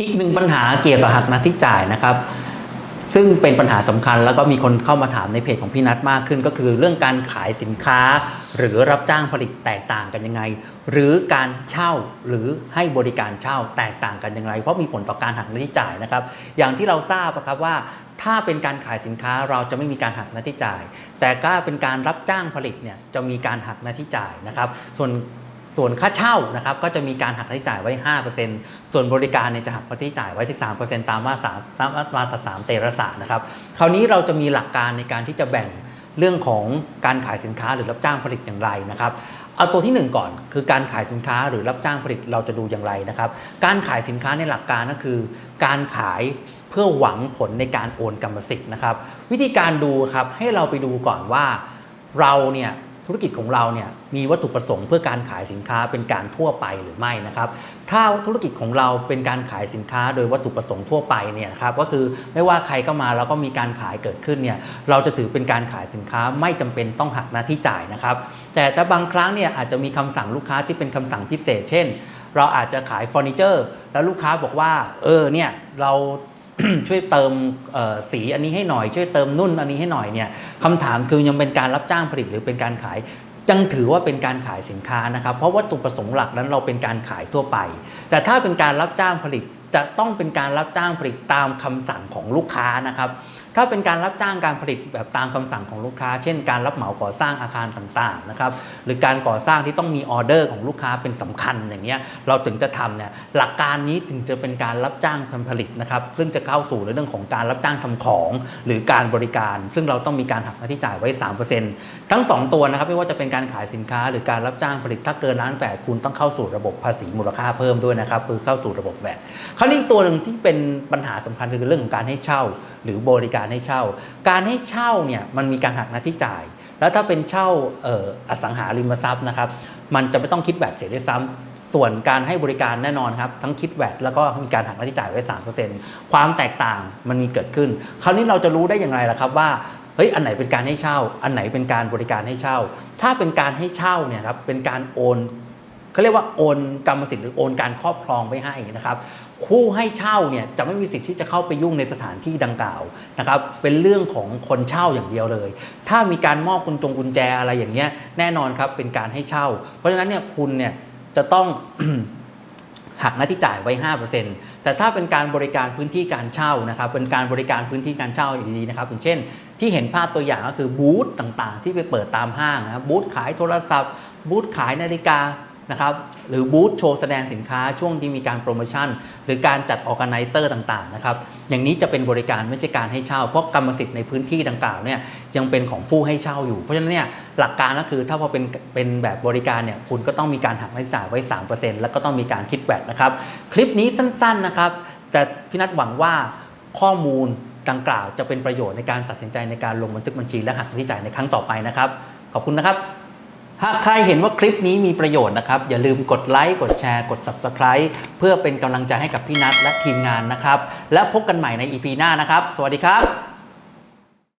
อีกหนึ่งปัญหาเกี่ยวกับหักหน้าที่จ่ายนะครับ ซึ่งเป็นปัญหาสำคัญแล้วก็มีคนเข้ามาถามในเพจของพี่นัทมากขึ้น ก็คือเรื่องการขายสินค้า หรือรับจ้างผลิตแตกต่างกันยังไง หรือการเช่าหรือให้บริการเช่าแตกต่างกันย่างไรเพราะมีผลต่อการหักหน้าที่จ่ายนะครับ อย่างที่เราทราบนะครับว่าถ้าเป็นการขายสินค้าเราจะไม่มีการหักหน้าที่จ่าย แต่ถ้าเป็นการรับจ้างผลิตเนี่ยจะมีการหักหน้าที่จ่ายนะครับ ส่วน ส่วนค่าเช่านะครับก็จะมีการหักค่าใช้จ่ายไว้ 5%ส่วนบริการเนี่ยจะหักค่าใช้จ่ายไว้ที่3%ตามมาตราตามมาตราสามเตระสะนะครับ คราวนี้เราจะมีหลักการในการที่จะแบ่งเรื่องของการขายสินค้าหรือรับจ้างผลิตอย่างไรนะครับเอาตัวที่หนึ่งก่อนคือการขายสินค้าหรือรับจ้างผลิตเราจะดูอย่างไรนะครับ การขายสินค้าในหลักการก็คือ การขายเพื่อหวังผลในการโอนกรรมสิทธิ์นะครับ วิธีการดูครับให้เราไปดูก่อนว่าเราเนี่ย ธุรกิจของเราเนี่ยมีวัตถุประสงค์เพื่อการขายสินค้าเป็นการทั่วไปหรือไม่นะครับ ถ้าธุรกิจของเราเป็นการขายสินค้าโดยวัตถุประสงค์ทั่วไปเนี่ยครับก็คือไม่ว่าใครก็มาแล้วก็มีการขายเกิดขึ้นเนี่ยเราจะถือเป็นการขายสินค้าไม่จำเป็นต้องหักหน้าที่จ่ายนะครับ แต่ถ้าบางครั้งเนี่ยอาจจะมีคำสั่งลูกค้าที่เป็นคำสั่งพิเศษ เช่น เราอาจจะขายเฟอร์นิเจอร์แล้วลูกค้าบอกว่าเออเนี่ยเรา ช่วยเติมสีอันนี้ให้หน่อย ช่วยเติมนุ่นอันนี้ให้หน่อยเนี่ยคำถามคือยังเป็นการรับจ้างผลิตหรือเป็นการขายจังถือว่าเป็นการขายสินค้านะครับ เพราะวัตถุประสงค์หลักนั้นเราเป็นการขายทั่วไป แต่ถ้าเป็นการรับจ้างผลิต จะต้องเป็นการรับจ้างผลิตตามคำสั่งของลูกค้านะครับ ถ้าเป็นการรับจ้างการผลิตแบบตามคำสั่งของลูกค้า เช่น การรับเหมาก่อสร้างอาคารต่างๆนะครับ หรือการก่อสร้างที่ต้องมีออเดอร์ของลูกค้าเป็นสำคัญอย่างเงี้ย เราถึงจะทำเนี่ย หลักการนี้ถึงจะเป็นการรับจ้างทำผลิตนะครับ ซึ่งจะเข้าสู่ในเรื่องของการรับจ้างทำของ หรือการบริการ ซึ่งเราต้องมีการหักค่าใช้จ่ายไว้ 3%ทั้ง 2 ตัวนะครับ ไม่ว่าจะเป็นการขายสินค้า หรือการรับจ้างผลิต ถ้าเกินล้านแปดคุณต้องเข้าสู่ระบบภาษีมูลค่าเพิ่มด้วยนะครับ คือเข้าสู่ระบบแวดราวนี้ตัวหนึ่งที่เป็นปัญหาสำคัญคือเรื่องของการให้เช่า หรือบริการให้เช่า การให้เช่าเนี่ยมันมีการหักหน้าที่จ่าย แล้วถ้าเป็นเช่าอออสังหาริมทรัพย์นะครับ มันจะไม่ต้องคิดแบบเสียด้วยซ้ำส่วนการให้บริการแน่นอนครับ ทั้งคิดแวดแล้วก็มีการหักหน้าที่จ่ายไว้ 3%ความแตกต่างมันมีเกิดขึ้น คราวนี้เราจะรู้ได้อย่างไรล่ะครับว่าเฮ้ยอันไหนเป็นการให้เช่า อันไหนเป็นการบริการให้เช่า ถ้าเป็นการให้เช่าเนี่ยครับเป็นการโอน เขาเรียกว่าโอนกรรมสิทธิ์หรือโอนการครอบครองไว้ให้นะครับผู้ให้เช่าเนี่ยจะไม่มีสิทธิ์ที่จะเข้าไปยุ่งในสถานที่ดังกล่าวนะครับเป็นเรื่องของคนเช่าอย่างเดียวเลย ถ้ามีการมอบกุญจงกุญแจอะไรอย่างเงี้ยแน่นอนครับเป็นการให้เช่า เพราะฉะนั้นเนี่ยคุณเนี่ยจะต้องหักหน้าที่จ่ายไว้ 5%แต่ถ้าเป็นการบริการพื้นที่การเช่านะครับ เป็นการบริการพื้นที่การเช่าอย่างดีนะครับอย่างเช่น ที่เห็นภาพตัวอย่างก็คือบูธต่างๆ ที่ไปเปิดตามห้างนะบูธขายโทรศัพท์ บูธขายนาฬิกา นะครับหรือบูธโชว์แสดงสินค้าช่วงที่มีการโปรโมชั่น หรือการจัดออ g a แก z เซอร์ต่างๆนะครับอย่างนี้จะเป็นบริการไม่ใช่การให้เช่า เพราะกรรมสิทธิ์ในพื้นที่ดังกล่าวเนี่ยยังเป็นของผู้ให้เช่าอยู่ เพราะฉะนั้นเนี่ยหลักการก็คือถ้าพอเป็นเป็นแบบบริการเนี่ยคุณก็ต้องมีการหักค่าใช้จ่ายไว้ 3%แล้วก็ต้องมีการคิดแวดนะครับคลิปนี้สั้นๆนะครับแต่พี่นัทหวังว่าข้อมูลดังกล่าวจะเป็นประโยชน์ในการตัดสินใจในการลงบันทึกบัญชีและหักค่าใช้จ่ายในครั้งต่อไปนะครับ ขอบคุณนะครับ หากใครเห็นว่าคลิปนี้มีประโยชน์นะครับ อย่าลืมกดไลค์กดแชร์กด Subscribe เพื่อเป็นกำลังใจให้กับพี่นัทและทีมงานนะครับ และพบกันใหม่ใน EP หน้านะครับ สวัสดีครับ